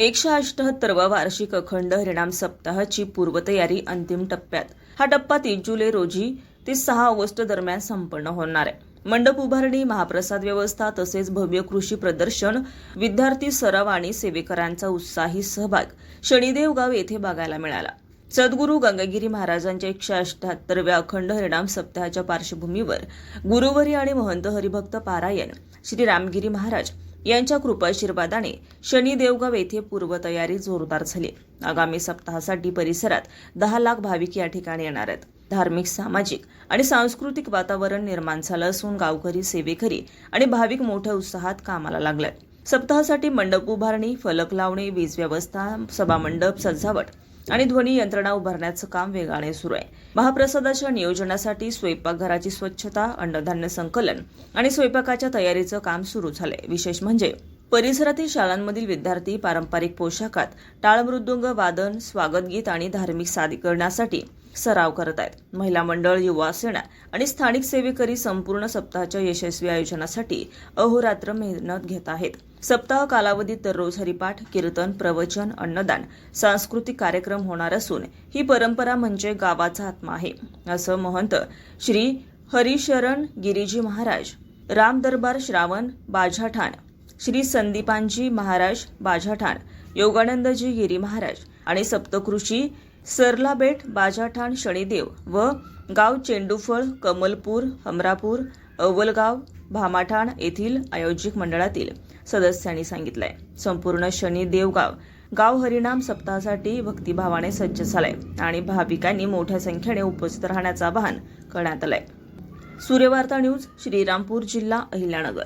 एकशे अठ्याहत्तरवा वार्षिक अखंड हरिणाम सप्ताहाची पूर्वतयारी अंतिम टप्प्यात. हा टप्पा तीस जुलै रोजी ते सहा ऑगस्ट दरम्यान संपन्न होणार आहे. मंडप उभारणी महाप्रसाद व्यवस्था तसेच भव्य कृषी प्रदर्शन विद्यार्थी सराव आणि सेवेकरांचा उत्साही सहभाग शनिदेव गाव येथे बघायला मिळाला. सद्गुरू गंगागिरी महाराजांच्या एकशे अठ्याहत्तरव्या अखंड हरिणाम सप्ताहाच्या पार्श्वभूमीवर गुरुवारी आणि महंत हरिभक्त पारायण श्री रामगिरी महाराज यांच्या कृपाशीर्वादाने शनी देवगाव येथे पूर्वतयारी जोरदार झाली. आगामी सप्ताहासाठी परिसरात दहा लाख भाविक या ठिकाणी येणार आहेत. धार्मिक सामाजिक आणि सांस्कृतिक वातावरण निर्माण झालं असून गावकरी सेवेकरी आणि भाविक मोठ्या उत्साहात कामाला लागलेत. सप्ताहासाठी मंडप उभारणी फलक लावणे वीज व्यवस्था सभामंडप सजावट आणि ध्वनी यंत्रणा उभारण्याचं काम वेगाने सुरू आहे. महाप्रसादाच्या नियोजनासाठी स्वयंपाकघराची स्वच्छता अन्नधान्य संकलन आणि स्वयंपाकाच्या तयारीचं काम सुरू झालंय. विशेष म्हणजे परिसरातील शाळांमधील विद्यार्थी पारंपरिक पोशाखात टाळ मृदुंग वादन स्वागतगीत आणि धार्मिक सादरीकरणासाठी सराव करत आहेत. महिला मंडळ युवा सेना आणि स्थानिक सेवेकरी संपूर्ण सप्ताहाच्या यशस्वी आयोजनासाठी अहोरात्र मेहनत घेत आहेत. सप्ताह कालावधीत दररोज हरिपाठ कीर्तन प्रवचन अन्नदान सांस्कृतिक कार्यक्रम होणार असून ही परंपरा म्हणजे गावाचा आत्मा आहे. असं महंत श्री हरिशरण गिरीजी महाराज राम दरबार श्रावण बाझाठाण श्री संदीपांजी महाराज बाझाठाण योगानंदजी गिरी महाराज आणि सप्तकृषी सरलाबेट बाजाठाण शनिदेव व गाव चेंडूफळ कमलपूर हमरापूर अव्वलगाव भामाठाण येथील आयोजित मंडळातील सदस्यांनी सांगितलंय. संपूर्ण शनी देवगाव गाव हरिनाम सप्ताहासाठी भक्तिभावाने सज्ज झालाय आणि भाविकांनी मोठ्या संख्येने उपस्थित राहण्याचं आवाहन करण्यात आलंय. सूर्यवार्ता न्यूज श्रीरामपूर जिल्हा अहिल्यानगर.